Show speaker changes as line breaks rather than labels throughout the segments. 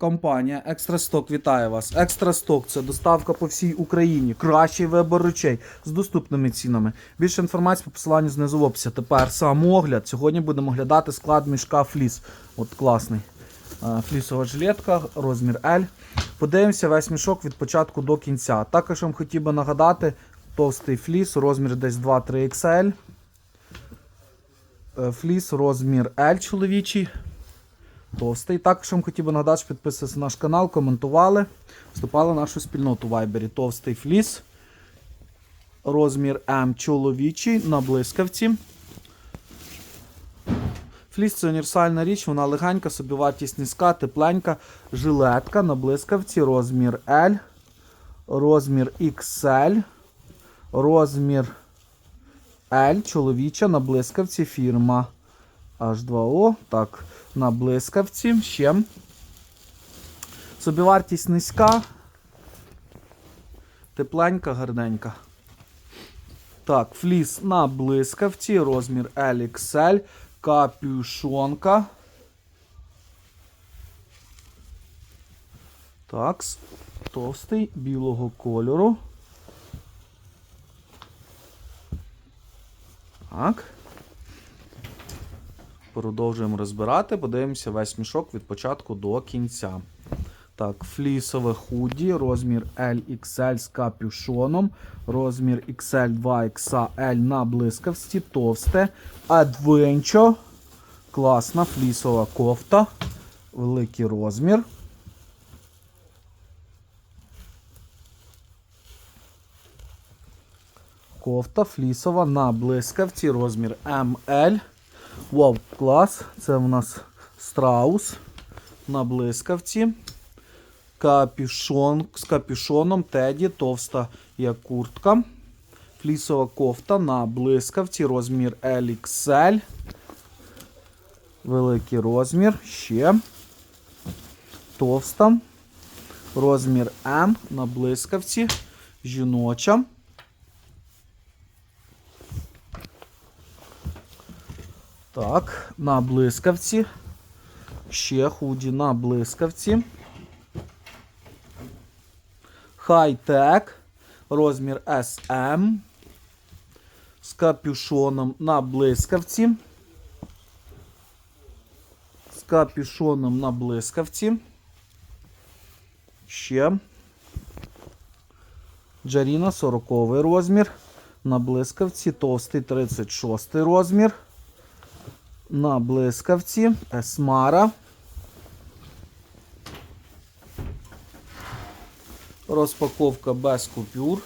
Компанія Екстрасток вітає вас. Екстрасток це доставка по всій Україні. Кращий вибор речей з доступними цінами. Більше інформації по посиланню знизу в описі. Тепер сам огляд. Сьогодні будемо оглядати склад мішка фліс. От класний. Флісова жилетка, розмір L. Подивимося весь мішок від початку до кінця. Також вам хотів би нагадати, товстий фліс, розмір десь 2-3 XL. Е, Фліс, розмір L чоловічий. Товстий. Також вам хотів би нагадати, що підписувалися на наш канал, коментували, вступали в нашу спільноту в Вайбері. Товстий фліс. Розмір М чоловічий на блискавці. Фліс це універсальна річ, вона легенька, собівартість низька, тепленька, жилетка на блискавці, розмір L, розмір XL, розмір L, чоловіча на блискавці фірма H2O. Так, на блискавці. Ще. Собівартість низька. Тепленька, гарненька. Так, фліс на блискавці, розмір LXL, капюшонка. Так, товстий білого кольору. Так. Продовжуємо розбирати, подивимося весь мішок від початку до кінця. Так, флісове худі, розмір LXL з капюшоном, розмір XL 2XL на блискавці, товсте, Adventure, класна флісова кофта, великий розмір. Кофта флісова на блискавці, розмір ML. Вау, клас. Це у нас страус на блискавці. Капюшон з капюшоном Теді, товста як куртка. Флісова кофта на блискавці, розмір LXL. Великий розмір. Ще. Товста. Розмір М на блискавці. Жіноча. Так, на блискавці. Ще худі на блискавці. Хай-тек. Розмір SM. З капюшоном на блискавці. З капюшоном на блискавці. Ще. Джаріна 40 розмір. На блискавці. Товстий 36 розмір на блискавці, Есмара. Розпаковка без купюр.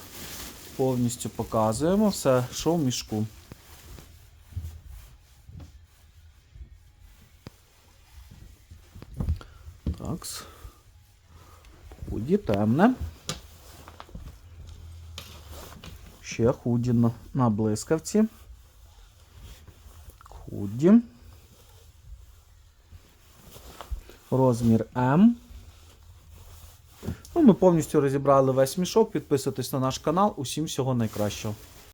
Повністю показуємо все, що в мішку. Так. Худі темне. Ще худі на, на блискавці. Худі. Розмір М. Ну, ми повністю розібрали весь мішок. Підписуйтесь на наш канал. Усім всього найкращого.